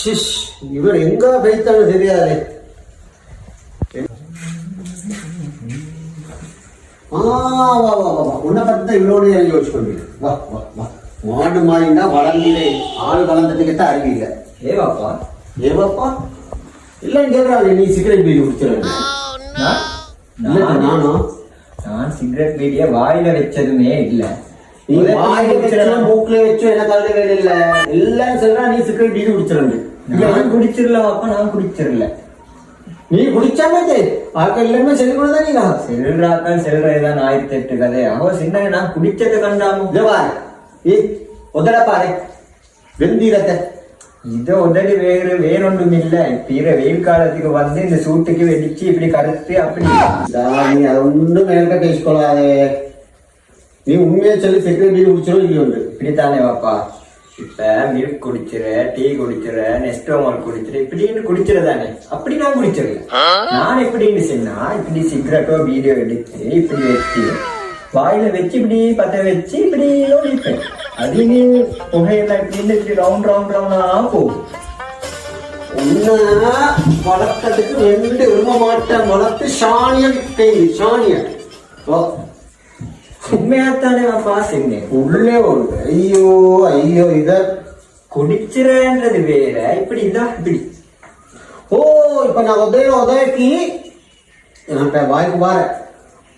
ஷிஷ் இவர் எங்க போய்த்தான்னு தெரியாது. ஆ வா வா வா வா உன்னை பத்தி தான் இவ்வளோ நேரம் யோசிச்சு வா வா வா. மாடு மாறினா வளர்ந்திலே ஆள் வளர்ந்ததுக்கு தான் அறிவில்லை ஏ பாப்பா ஏவாப்பா? இல்லைன்னு சொல்றாங்க நீ சிகரெட் பீடி குடிச்சிருங்க நான் இல்லை நானும் நான் சிகரெட் பீடிய வாயில வச்சதுமே இல்ல. நீ வாயில வச்சோ மூக்குல வச்சோ என்ன கலந்து வேலை இல்ல எல்லாம் சொல்றா நீ சிகரெட் பீடி குடிச்சிருங்க நான் குடிச்சிடல பாப்பா நான் குடிச்சிடல. நீ குடிச்சாமே ஆக்கள் எல்லாமே கொடுத்தா நீங்க செல்றாக்கள் செல்றதுதான் ஆயிரத்தி எட்டு கதை. அவ சின்ன நான் குடிச்சது கண்டாமோ. ஜவார் ஏ உதட பாரு. வெந்தீரத்தை. இது உதடி வேறு வேறொன்றும் இல்ல. தீர வெயில் காலத்துக்கு வந்து இந்த சூட்டுக்கு வெடிச்சு இப்படி கருத்து அப்படி. அதை ஒன்றும் மேல பேசிக்கொள்ளாதே. நீ உண்மையா சொல்லி சிகரெட் பீடி குடிச்சிரும் இல்லையோ இப்படித்தானே பாப்பா? இப்ப மில்க் குடிச்சிர டீ குடிச்சிர நெஸ்டோமால் குடிச்சிர இப்படின்னு குடிச்சிரதானே அப்படி நான் குடிச்சிடல நான் எப்படின்னு சொன்னா இப்படி சிகரெட்டோ வீடியோ எடுத்து இப்படி வச்சு வாயில வச்சு இப்படி பத்த வச்சு இப்படி ஒழிப்பேன். அது நீ புகையெல்லாம் இப்படின்னு இப்படி ரவுண்ட் ரவுண்ட் ரவுண்டா போகும். ஒன்னா வளர்க்கறதுக்கு ரெண்டு விரும்ப மாட்டேன் வளர்த்து சாணிய கை சாணிய ஓ உண்மையாத்தானே பாப்பா சொன்னேன் உள்ளே ஒரு ஐயோ ஐயோ இத குடிச்சிரன்றது வேற. இப்படி இதான் இப்படி. ஓ இப்ப நான் உதய உதயக்கு நான் வாய்க்கு பாரு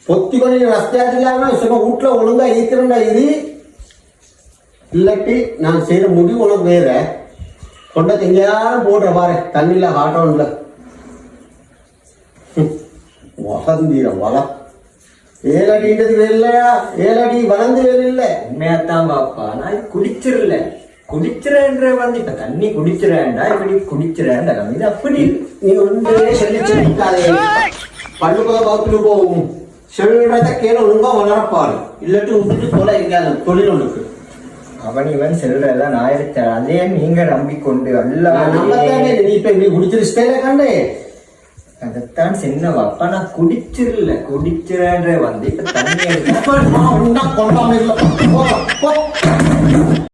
பொத்தி கொண்டு நீ இல்லாம சும்மா வீட்டுல ஒழுங்கா ஈக்கிறண்டா இது இல்லாட்டி நான் செய்யற முடிவு உனக்கு வேற. கொண்ட எங்கேயாரும் போடுற பாரு. தண்ணியில ஆட்டோன்ல வளர்ந்தீர வளம் ஏழடின்றது வேலையா ஏழடி வளர்ந்து வேலை இல்லை உண்மையாத்தான் பாப்பா நான் இது குடிச்சிரல குடிச்சிரன்ற வந்து இப்ப தண்ணி குடிச்சிரேன்டா இப்படி குடிச்சிரேன்டா இது அப்படி. நீ ஒன்றே சொல்லி சொல்லிக்காதே. பள்ளுக்குள்ள வகுப்புல போகும். சொல்றத கேள ஒழுங்கா வளரப்பாரு. இல்லாட்டி விட்டுட்டு தொலை எங்கேயாவது தொழில் உனக்கு. அவன் இவன் செல்றதான் ஆயிரத்தி அதே நீங்க நம்பிக்கொண்டு நான் எல்லாம் நீ இப்ப நீ குடிச்சிருச்சே கண்டே. அதைத்தான் சென்னவா அப்ப நான் குடிச்சிடல குடிச்சிடன்ற வந்து இப்ப தண்ணி கொண்டாம இல்லை.